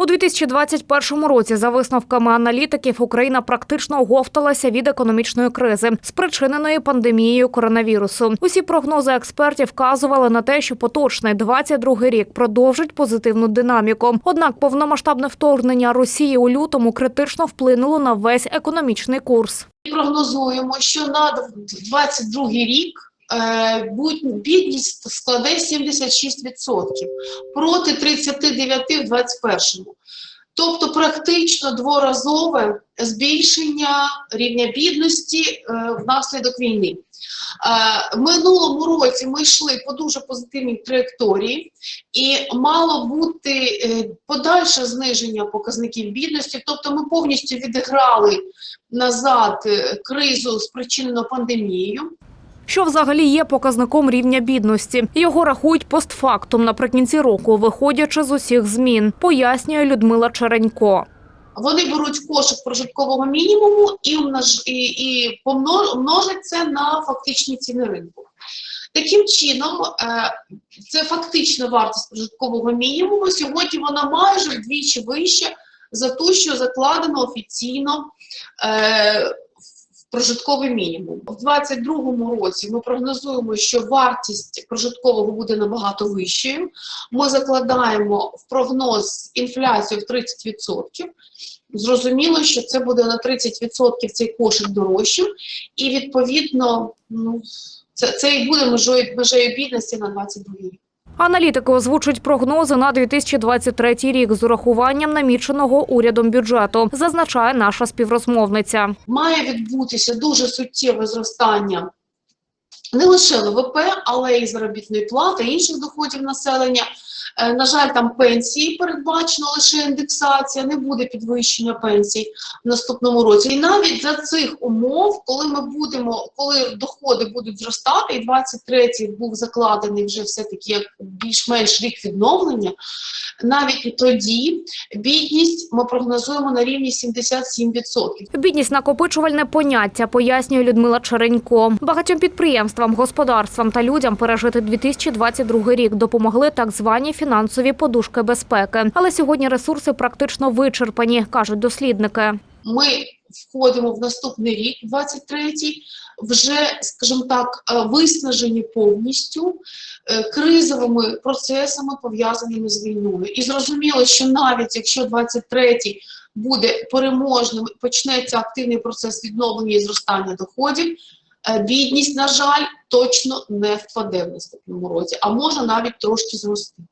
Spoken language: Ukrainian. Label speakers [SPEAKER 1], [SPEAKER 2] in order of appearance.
[SPEAKER 1] У 2021 році, за висновками аналітиків, Україна практично оговталася від економічної кризи, спричиненої пандемією коронавірусу. Усі прогнози експертів вказували на те, що поточний 22 рік продовжить позитивну динаміку. Однак повномасштабне вторгнення Росії у лютому критично вплинуло на весь економічний курс.
[SPEAKER 2] прогнозуємо, що на 22 рік бідність складе 76% проти 39% в 21-му. Тобто практично дворазове збільшення рівня бідності е, внаслідок війни. Е, В минулому році ми йшли по дуже позитивній траєкторії, і мало бути е, подальше зниження показників бідності, тобто ми повністю відіграли назад е, кризу, спричинену пандемією.
[SPEAKER 1] Що взагалі є показником рівня бідності? Його рахують постфактум наприкінці року, виходячи з усіх змін, пояснює Людмила Черенько.
[SPEAKER 2] Вони беруть кошик прожиткового мінімуму і, і, і помно- множать це на фактичні ціни ринку. Таким чином, е, це фактична вартість прожиткового мінімуму. Сьогодні вона майже вдвічі вища за ту, що закладено офіційно е, прожитковий мінімум. У 2022 році ми прогнозуємо, що вартість прожиткового буде набагато вищою. Ми закладаємо в прогноз інфляцію в 30%. Зрозуміло, що це буде на 30% цей кошик дорожчим, і відповідно, ну це, це і буде межою, межею бідності на 22 рік.
[SPEAKER 1] Аналітики озвучують прогнози на 2023 рік з урахуванням наміченого урядом бюджету, зазначає наша співрозмовниця.
[SPEAKER 2] Має відбутися дуже суттєве зростання не лише ВВП, але й заробітної плати, інших доходів населення. Е, На жаль, там пенсії передбачено лише індексація, не буде підвищення пенсій в наступному році. І навіть за цих умов, коли ми будемо, коли доходи будуть зростати, і 23-й був закладений вже все-таки як більш-менш рік відновлення, навіть тоді бідність ми прогнозуємо на рівні 77%.
[SPEAKER 1] Бідність накопичувальне поняття, пояснює Людмила Черенько. Багатьом підприємствам, господарствам та людям пережити 2022 рік допомогли так звані фінансові подушки безпеки. Але сьогодні ресурси практично вичерпані, кажуть дослідники.
[SPEAKER 2] ми входимо в наступний рік, 23-й, вже, скажімо так, е, виснажені повністю е, кризовими процесами, пов'язаними з війною. І зрозуміло, що навіть якщо 23-й буде переможним, почнеться активний процес відновлення і зростання доходів, е, бідність, на жаль, точно не впаде в наступному році, а може навіть трошки зрости.